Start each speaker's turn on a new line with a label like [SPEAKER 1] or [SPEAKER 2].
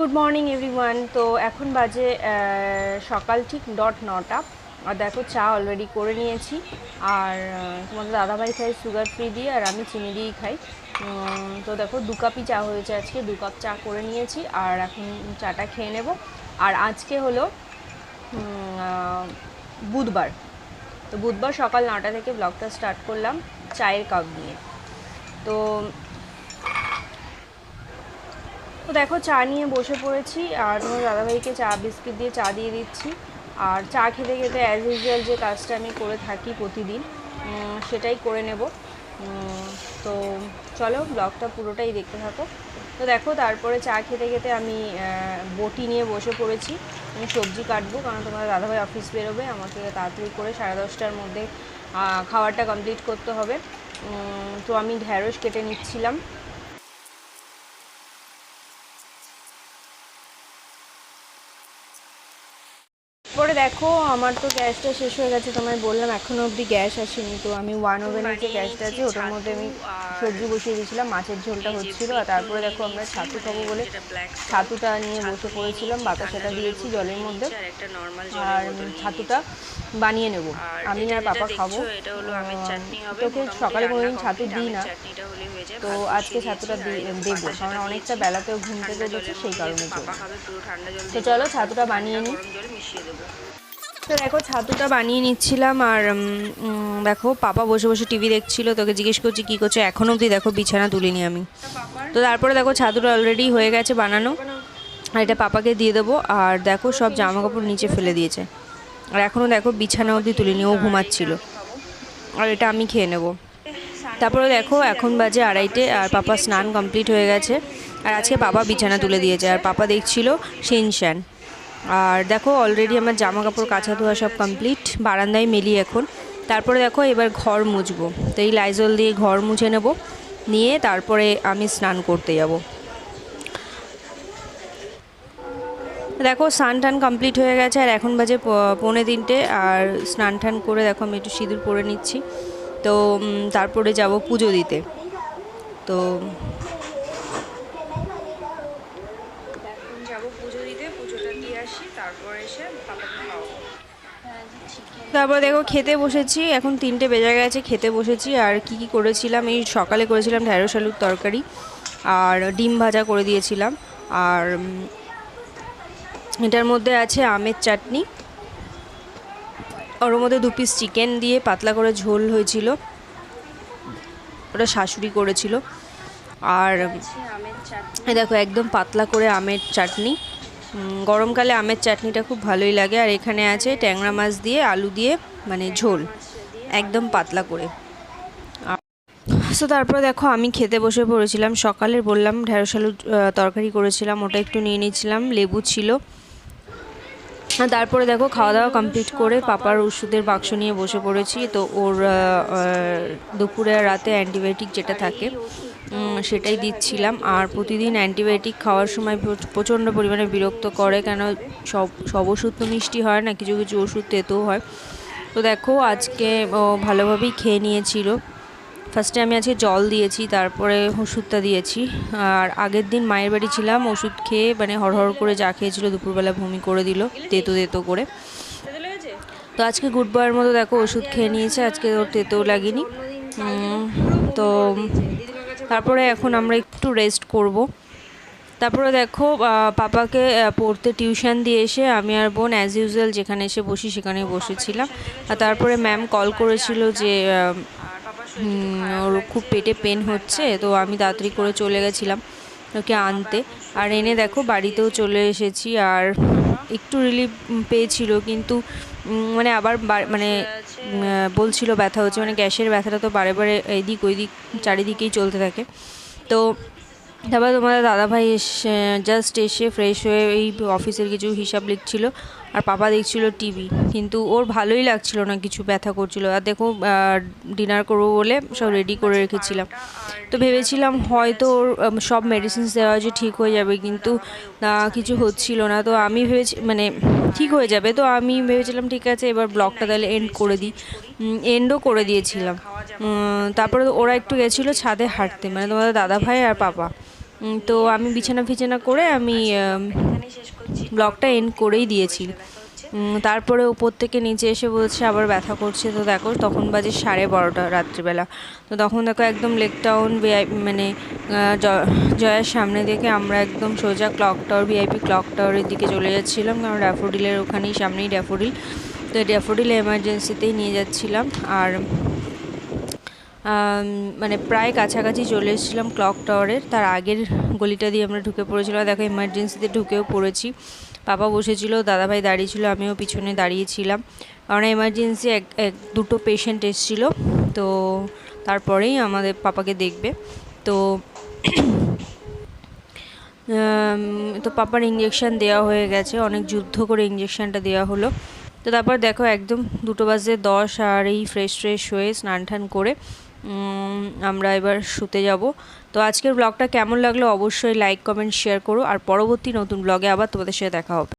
[SPEAKER 1] Good morning everyone তো এখন বাজে সকাল ঠিক ডট নটা। আর দেখো, চা অলরেডি করে নিয়েছি। আর তোমাদের দাদাভাই খাই সুগার ফ্রি দিয়ে, আর আমি চিনি দিয়েই খাই। তো দেখো, দু কাপই চা হয়েছে আজকে। দু কাপ চা করে নিয়েছি, আর এখন চাটা খেয়ে নেব। আর আজকে হলো বুধবার। তো বুধবার সকাল নটা থেকে ব্লগটা স্টার্ট করলাম, চায়ের কাপ নিয়ে। তো তো দেখো, চা নিয়ে বসে পড়েছি আর তোমার দাদাভাইকে চা, বিস্কিট দিয়ে চা দিয়ে দিচ্ছি। আর চা খেতে খেতে অ্যাজ ইউজুয়াল যে কাজটা আমি করে থাকি প্রতিদিন সেটাই করে নেব। তো চলো, ব্লগটা পুরোটাই দেখতে থাকো। তো দেখো, তারপরে চা খেতে খেতে আমি বটি নিয়ে বসে পড়েছি। আমি সবজি কাটবো, কারণ তোমার দাদাভাই অফিস বেরোবে, আমাকে তাড়াতাড়ি করে সাড়ে দশটার মধ্যে খাবারটা কমপ্লিট করতে হবে। তো আমি ঢ্যাঁড়স কেটে নিচ্ছিলাম। পরে দেখো আমার তো গ্যাসটা শেষ হয়ে গেছে তোমায় বললাম এখনও অবধি গ্যাস আসেনি। তো আমি ওয়ান ওভেনের যে গ্যাসটা আছে ওটার মধ্যে আমি সবজি বসিয়ে দিয়েছিলাম মাছের ঝোলটা হচ্ছিল। আর তারপরে দেখো আমরা ছাতু খাব বলে ছাতুটা নিয়ে বসে পড়েছিলাম বাতাসাটা দিয়েছি জলের মধ্যে। আর ছাতুটা বানিয়ে নেব। আমি আর পাপা খাব। তোকে সকালে কোনোদিন ছাতু দিই না। তো আজকে ছাতুটা দেবো কারণ অনেকটা বেলাতেও ঘুম থেকে উঠেছে সেই কারণে। তো চলো ছাতুটা বানিয়ে নিই। তো দেখো ছাতুটা বানিয়ে নিচ্ছিলাম আর দেখো পাপা বসে বসে টিভি দেখছিল তোকে জিজ্ঞেস করছি কী করছ? এখনও অবধি দেখো বিছানা তুলিনি আমি। তো তারপরে দেখো ছাতুটা অলরেডি হয়ে গেছে বানানো। আর এটা পাপাকে দিয়ে দেবো আর দেখো সব জামা কাপড় নিচে ফেলে দিয়েছে। আর এখনও দেখো বিছানা অবধি তুলিনি ও ঘুমাচ্ছিল। আর এটা আমি খেয়ে নেব। তারপরে দেখো এখন বাজে আড়াইটে আর পাপা স্নান কমপ্লিট হয়ে গেছে। আর আজকে পাপা বিছানা তুলে দিয়েছে। আর পাপা দেখছিল শিনশ্যান আর দেখো অলরেডি আমার জামা কাপড় কাচা ধোয়া সব কমপ্লিট। বারান্দায় মেলি এখন। তারপরে দেখো এবার ঘর মুছবো। তো এই লাইজল দিয়ে ঘর মুছে নেব। নিয়ে তারপরে আমি স্নান করতে যাব। দেখো স্নান টান কমপ্লিট হয়ে গেছে আর এখন বাজে পৌনে তিনটে আর স্নান টান করে দেখো আমি একটু সিঁদুর পরে নিচ্ছি। তো তারপরে যাব পুজো দিতে। তো এখন দিতে দিয়ে আসি তারপরে এসে পাপাকে তারপর দেখো খেতে বসেছি এখন তিনটে বেজে গেছে খেতে বসেছি আর কি কি করেছিলাম এই সকালে করেছিলাম ঢ্যাঁড়স আলুর তরকারি আর ডিম ভাজা করে দিয়েছিলাম। আর এটার মধ্যে আছে আমের চাটনি। ওর মধ্যে দু পিস চিকেন দিয়ে পাতলা করে ঝোল হয়েছিল। ওটা শাশুড়ি করেছিল। আর দেখো, একদম পাতলা করে আমের চাটনি। গরমকালে আমের চাটনিটা খুব ভালোই লাগে। আর এখানে আছে ট্যাংরা মাছ দিয়ে, আলু দিয়ে মানে ঝোল। একদম পাতলা করে। সো তারপরে দেখো, আমি খেতে বসে পড়েছিলাম। সকালের বললাম, ঢেঁড়স আলু তরকারি করেছিলাম। ওটা একটু নিয়ে নিয়েছিলাম। লেবু ছিল। তারপরে দেখো খাওয়া দাওয়া কমপ্লিট করে পাপার ওষুধের বাক্স নিয়ে বসে পড়েছি। তো ওর দুপুরে রাতে অ্যান্টিবায়োটিক যেটা থাকে সেটাই দিচ্ছিলাম। আর প্রতিদিন অ্যান্টিবায়োটিক খাওয়ার সময় প্র- প্রচণ্ড পরিমাণে বিরক্ত করে, কেন সব সব ওষুধ তো মিষ্টি হয় না, কিছু কিছু ওষুধ তেতো হয়। তো দেখো আজকে ভালোভাবেই খেয়ে নিয়েছিল। ফার্স্টে আমি আজকে জল দিয়েছি, তারপরে ওষুধটা দিয়েছি। আর আগের দিন মায়ের বাড়ি ছিলাম, ওষুধ খেয়ে মানে হড়হড় করে যা খেয়েছিল দুপুরবেলা বমি করে দিল, তেতো তেতো করে। তো আজকে গুড বয়ের মতো দেখো ওষুধ খেয়ে নিয়েছে, আজকে ওর তেতো লাগেনি। তো তারপরে এখন আমরা একটু রেস্ট করব। তারপরে দেখো পাপাকে পড়তে টিউশন দিয়ে এসে আমি আর বোন অ্যাজ ইউজুয়াল যেখানে এসে বসি সেখানে বসেছিলাম। আর তারপরে ম্যাম কল করেছিল যে ওর খুব পেটে পেন হচ্ছে, তো আমি তাড়াতাড়ি করে চলে গেছিলাম ওকে আনতে। আর এনে দেখো, বাড়িতেও চলে এসেছি, আর একটু রিলিফ পেয়েছিল, কিন্তু মানে আবার মানে বলছিল ব্যথা হচ্ছে মানে গ্যাসের ব্যথাটা তো বারে বারে এদিক ওইদিক, চারিদিকেই চলতে থাকে। তো তারপর তোমাদের দাদাভাই এসে জাস্ট এসে ফ্রেশ হয়ে এই অফিসের কিছু হিসাব লিখছিল, আর পাপা দেখছিল টিভি কিন্তু ওর ভালোই লাগছিল না, কিছু ব্যথা করছিল। আর দেখো ডিনার করব বলে সব রেডি করে রেখেছিলাম। তো ভেবেছিলাম হয়তো ওর সব মেডিসিনস দেওয়া হয়েছে, ঠিক হয়ে যাবে, কিন্তু কিছু হচ্ছিল না। তো আমি ভেবেছি মানে ঠিক হয়ে যাবে। তো আমি ভেবেছিলাম, ঠিক আছে, এবার ব্লগটা তাহলে এন্ড করে দিই। এন্ডও করে দিয়েছিলাম। তারপরে ওরা একটু গেছিল ছাদে হাঁটতে মানে তোমাদের দাদা ভাই আর পাপা। তো আমি বিছানা ফিছানা করে আমি ব্লগটা এন্ড করেই দিয়েছি। তারপরে উপর থেকে নিচে এসে বলছে আবার ব্যথা করছে। তো দেখো তখন বাজে সাড়ে বারোটা রাত্রিবেলা। তো তখন দেখো একদম লেক টাউন মানে জয়ার সামনে দেখে আমরা একদম সোজা ক্লক টাওয়ার ভিআইপি ক্লক টাওয়ারের দিকে চলে যাচ্ছিলাম। কারণ ড্যাফোডিলের ওখানেই সামনেই ড্যাফোডিল। তো ড্যাফোডিল এমার্জেন্সিতেই নিয়ে যাচ্ছিলাম। আর মানে প্রায় কাছাকাছি চলে এসেছিলাম ক্লক টাওয়ারের। তার আগের গলিটা দিয়ে আমরা ঢুকে পড়েছিলাম। দেখো এমার্জেন্সিতে ঢুকেও পড়েছি। পাপা বসেছিল, দাদাভাই দাঁড়িয়ে ছিল, আমিও পিছনে দাঁড়িয়েছিলাম। কারণ এমার্জেন্সি এক এক, দুটো পেশেন্ট এসেছিল। তো তারপরেই আমাদের পাপাকে দেখবে। তো তো পাপার ইঞ্জেকশন দেওয়া হয়ে গেছে। অনেক যুদ্ধ করে ইঞ্জেকশানটা দেওয়া হলো। তো তারপর দেখো, একদম দুটো বাজে দশ, আর এই ফ্রেশ ফ্রেশ হয়ে স্নান টান করে আমরা এবার শুতে যাব। তো আজকের ব্লগটা কেমন লাগল অবশ্যই লাইক কমেন্ট শেয়ার করো। আর পরবর্তী নতুন ব্লগে আবার তোমাদের সাথে দেখা হবে।